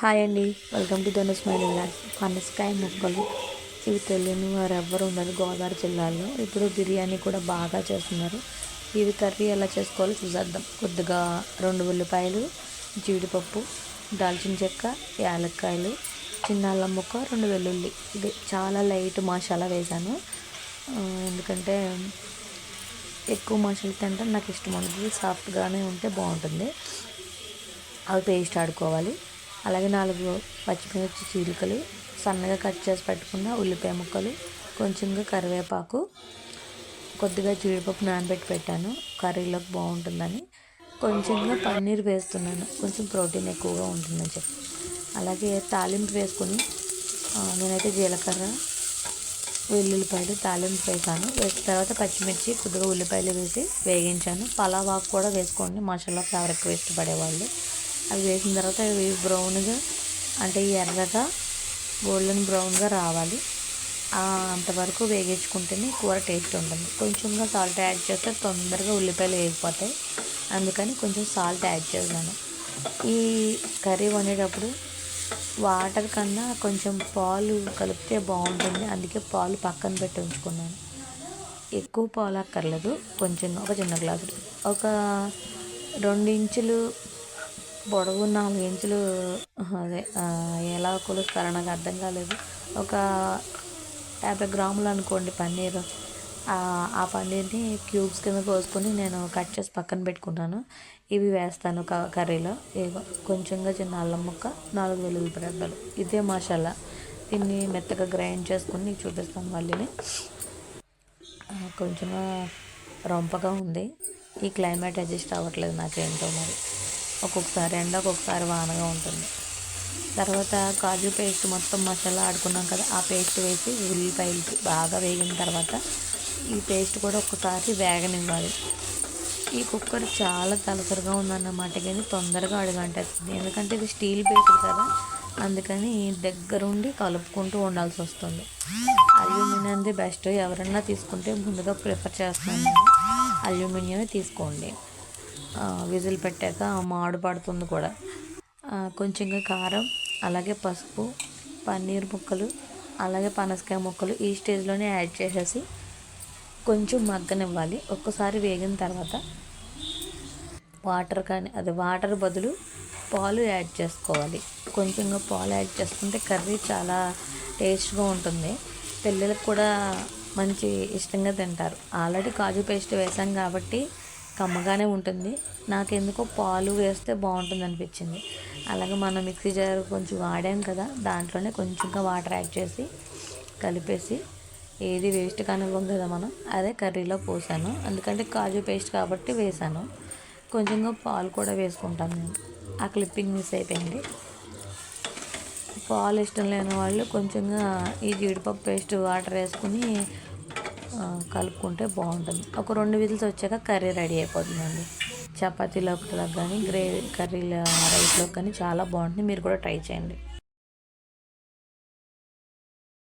Hi అండి. Welcome to Dhanush mile పనసకాయ ముక్కలు ఇవి తెలియని వారు ఎవ్వరు ఉండరు గోదావరి జిల్లాలో. ఇప్పుడు బిర్యానీ కూడా బాగా చేస్తున్నారు. ఇవి కర్రీ ఎలా చేసుకోవాలో చూసేద్దాం. కొద్దిగా రెండు ఉల్లిపాయలు జీడిపప్పు దాల్చిన చెక్క యాలక్కాయలు చిన్న అల్లం ముక్క రెండు వెల్లుల్లి. ఇది చాలా లైట్ మసాలా వేసాను. ఎందుకంటే ఎక్కువ మసాలా తింటే నాకు ఇష్టం ఉండదు. సాఫ్ట్గానే ఉంటే బాగుంటుంది. అవి పేస్ట్ ఆడుకోవాలి. అలాగే నాలుగు పచ్చిమిర్చి చీలికలు సన్నగా కట్ చేసి పెట్టుకున్న ఉల్లిపాయ ముక్కలు కొంచెంగా కరివేపాకు కొద్దిగా జీడిపప్పు నానబెట్టి పెట్టాను. కర్రీలోకి బాగుంటుందని. కొంచెంగా పన్నీర్ వేస్తున్నాను. కొంచెం ప్రోటీన్ ఎక్కువగా ఉంటుందని చెప్పి. అలాగే తాలింపు వేసుకొని నేనైతే జీలకర్ర వెల్లుల్లిపాయలు తాలింపు వేసాను. వేసిన తర్వాత పచ్చిమిర్చి కొద్దిగా ఉల్లిపాయలు వేసి వేగించాను. పలావ్ ఆకు కూడా వేసుకోండి. మసాలా ఫ్లేవర్ ఎక్కువ ఇష్టపడేవాళ్ళు. అవి వేసిన తర్వాత అవి బ్రౌన్గా అంటే ఎర్రగా గోల్డెన్ బ్రౌన్గా రావాలి. అంతవరకు వేగించుకుంటేనే కూర టేస్ట్ ఉంటుంది. కొంచెంగా సాల్ట్ యాడ్ చేస్తే తొందరగా ఉల్లిపాయలు వేగిపోతాయి. అందుకని కొంచెం సాల్ట్ యాడ్ చేశాను. ఈ కర్రీ వండేటప్పుడు వాటర్ కన్నా కొంచెం పాలు కలిపితే బాగుంటుంది. అందుకే పాలు పక్కన పెట్టి ఉంచుకున్నాను. ఎక్కువ పాలు అక్కర్లేదు. కొంచెం ఒక చిన్న గ్లాసు. ఒక రెండు ఇంచులు పొడవు నాలుగు ఇంచులు అదే ఎలా కొలుస్తారో? నాకు అర్థం కాలేదు. ఒక యాభై గ్రాములు అనుకోండి పన్నీరు. ఆ పన్నీర్ని క్యూబ్స్ కింద కోసుకొని నేను కట్ చేసి పక్కన పెట్టుకున్నాను ఇవి వేస్తాను క- కర్రీలో. కొంచెంగా చిన్న అల్లం ముక్క నాలుగు వెలుగు పెద్దలు ఇదే మసాలా. దీన్ని మెత్తగా గ్రైండ్ చేసుకుని నీకు చూపిస్తాను మళ్ళీని. ఆ, కొంచెం రొంపగా ఉంది. ఈ క్లైమేట్ అడ్జస్ట్ అవ్వట్లేదు నాకేంటో మరి. ఒక్కొక్కసారి ఎండ ఒక్కొక్కసారి వానగా ఉంటుంది. తర్వాత కాజు పేస్ట్ మొత్తం మసాలా ఆడుకున్నాం కదా ఆ పేస్ట్ వేసి ఉల్లిపాయలు బాగా వేగిన తర్వాత ఈ పేస్ట్ కూడా ఒక్కసారి వేగనివ్వాలి. ఈ కుక్కర్ చాలా తలసరిగా ఉందన్నమాట కానీ తొందరగా అడుగంటేస్తుంది. ఎందుకంటే ఇది స్టీల్ పేస్ట్ కదా అందుకని దగ్గరుండి కలుపుకుంటూ ఉండాల్సి వస్తుంది. అల్యూమినియంది బెస్ట్. ఎవరన్నా తీసుకుంటే ముందుగా ప్రిఫర్ చేస్తున్నాను అల్యూమినియమే తీసుకోండి. విజిల్ పెట్టాక మాడు పడుతుంది కూడా. కొంచెంగా కారం అలాగే పసుపు పన్నీర్ ముక్కలు అలాగే పనసకాయ ముక్కలు ఈ స్టేజ్లోనే యాడ్ చేసేసి కొంచెం మగ్గనివ్వాలి. ఒక్కసారి వేగిన తర్వాత వాటర్ కానీ అది వాటర్ బదులు పాలు యాడ్ చేసుకోవాలి. కొంచెంగా పాలు యాడ్ చేసుకుంటే కర్రీ చాలా టేస్ట్గా ఉంటుంది. పిల్లలకు కూడా మంచి ఇష్టంగా తింటారు. ఆల్రెడీ కాజు పేస్ట్ వేసాం కాబట్టి కమ్మగానే ఉంటుంది. నాకెందుకో పాలు వేస్తే బాగుంటుంది అనిపించింది అలాగే మనం మిక్సీ జార్ కొంచెం వాడాం కదా దాంట్లోనే కొంచెంగా వాటర్ యాడ్ చేసి కలిపేసి ఏది వేస్ట్ కానివ్వం కదా మనం అదే కర్రీలో పోసాను. ఎందుకంటే కాజు పేస్ట్ కాబట్టి వేసాను. కొంచెంగా పాలు కూడా వేసుకుంటాను నేను. ఆ క్లిప్పింగ్ మిస్ అయిపోయింది. పాలు ఇష్టం లేని వాళ్ళు కొంచెంగా ఈ జీడిపప్పు పేస్ట్ వాటర్ వేసుకుని కలుపుకుంటే బాగుంటుంది. ఒక రెండు విజిల్స్ వచ్చాక కర్రీ రెడీ అయిపోతుందండి. చపాతీలోకి కానీ గ్రేవీ కర్రీలో రైస్లోకి కానీ చాలా బాగుంటుంది. మీరు కూడా ట్రై చేయండి.